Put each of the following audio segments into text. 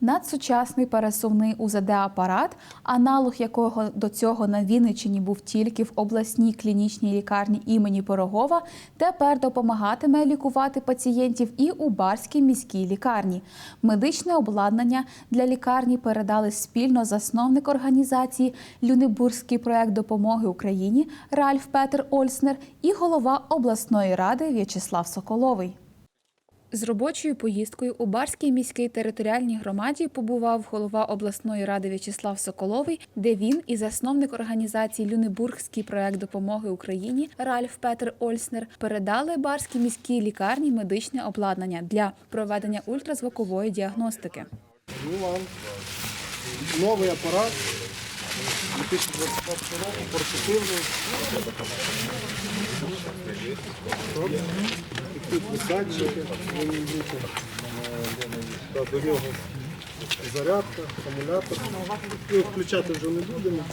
Надсучасний пересувний УЗД-апарат, аналог якого до цього на Вінниччині був тільки в обласній клінічній лікарні імені Пирогова, тепер допомагатиме лікувати пацієнтів і у Барській міській лікарні. Медичне обладнання для лікарні передали спільно засновник організації Люнебурзький проект допомоги Україні Ральф Петер Ольснер і голова обласної ради В'ячеслав Соколовий. З робочою поїздкою у Барській міській територіальній громаді побував голова обласної ради В'ячеслав Соколовий, де він і засновник організації Люнебургський проект допомоги Україні Ральф Петер Ольснер передали Барській міській лікарні медичне обладнання для проведення ультразвукової діагностики. Новий апарат 2021 року, портативний. Та, До нього зарядка, акумулятор. Його включати вже не будемо.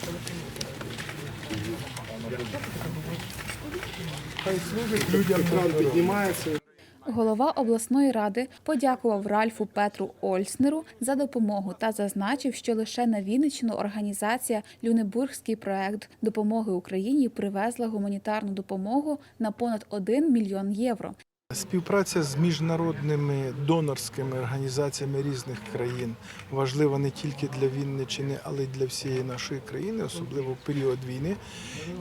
Хай служить людям, екран піднімається. Голова обласної ради подякував Ральфу Петру Ольснеру за допомогу та зазначив, що лише на Вінниччину організація Люнебургський проект допомоги Україні привезла гуманітарну допомогу на понад 1 мільйон євро. Співпраця з міжнародними донорськими організаціями різних країн важлива не тільки для Вінниччини, але й для всієї нашої країни, особливо в період війни.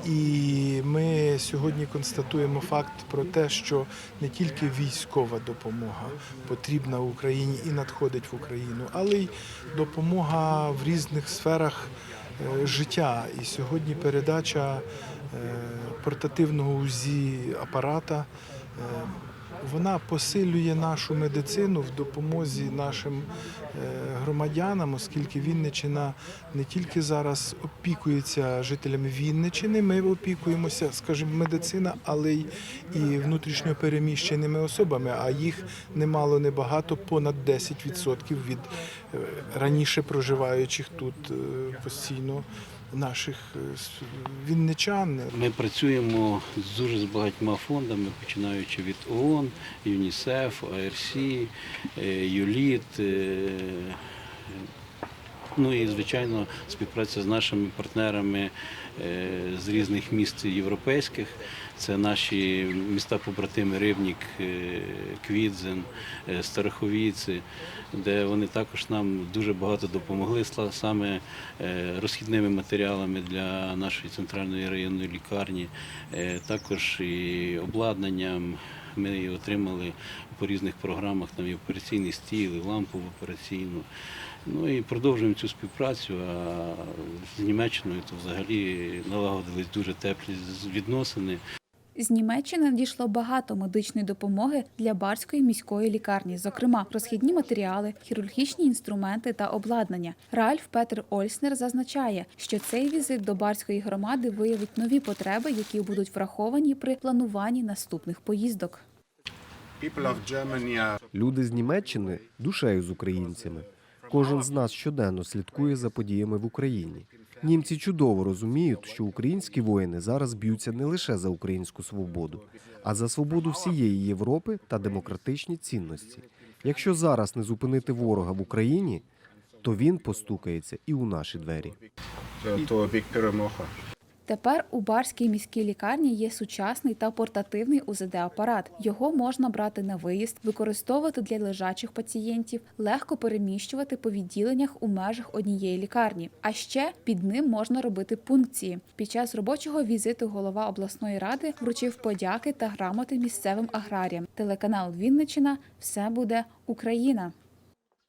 І ми сьогодні констатуємо факт про те, що не тільки військова допомога потрібна в Україні і надходить в Україну, але й допомога в різних сферах е, життя. І сьогодні передача е, портативного УЗІ апарата. Вона посилює нашу медицину в допомозі нашим е, громадянам, оскільки Вінничина не тільки зараз опікується жителями Вінничини, ми опікуємося, скажімо, медицина, але й і внутрішньо переміщеними особами, а їх немало небагато, понад 10% від раніше проживаючих тут е, постійно наших е, вінничан. Ми працюємо з дуже з багатьма фондами, починаючи від ООН, ЮНІСЕФ, АРС, е, ЮЛІТ. Ну і звичайно співпраця з нашими партнерами е, з різних міст європейських. Це наші міста побратими Рибнік, е, Квідзен, е, Староховіці, де вони також нам дуже багато допомогли саме розхідними матеріалами для нашої центральної районної лікарні, також і обладнанням. Ми її отримали по різних програмах, там і операційний стіл, і лампу в операційну. Ну і продовжуємо цю співпрацю. А з Німеччиною то взагалі налагодились дуже теплі відносини. З Німеччини надійшло багато медичної допомоги для Барської міської лікарні, зокрема розхідні матеріали, хірургічні інструменти та обладнання. Ральф Петер Ольснер зазначає, що цей візит до Барської громади виявить нові потреби, які будуть враховані при плануванні наступних поїздок. Люди з Німеччини душею з українцями. Кожен з нас щоденно слідкує за подіями в Україні. Німці чудово розуміють, що українські воїни зараз б'ються не лише за українську свободу, а за свободу всієї Європи та демократичні цінності. Якщо зараз не зупинити ворога в Україні, то він постукається і у наші двері. to, to a перемога. Тепер у Барській міській лікарні є сучасний та портативний УЗД-апарат. Його можна брати на виїзд, використовувати для лежачих пацієнтів, легко переміщувати по відділеннях у межах однієї лікарні. А ще під ним можна робити пункції. Під час робочого візиту голова обласної ради вручив подяки та грамоти місцевим аграріям. Телеканал Вінничина все буде Україна.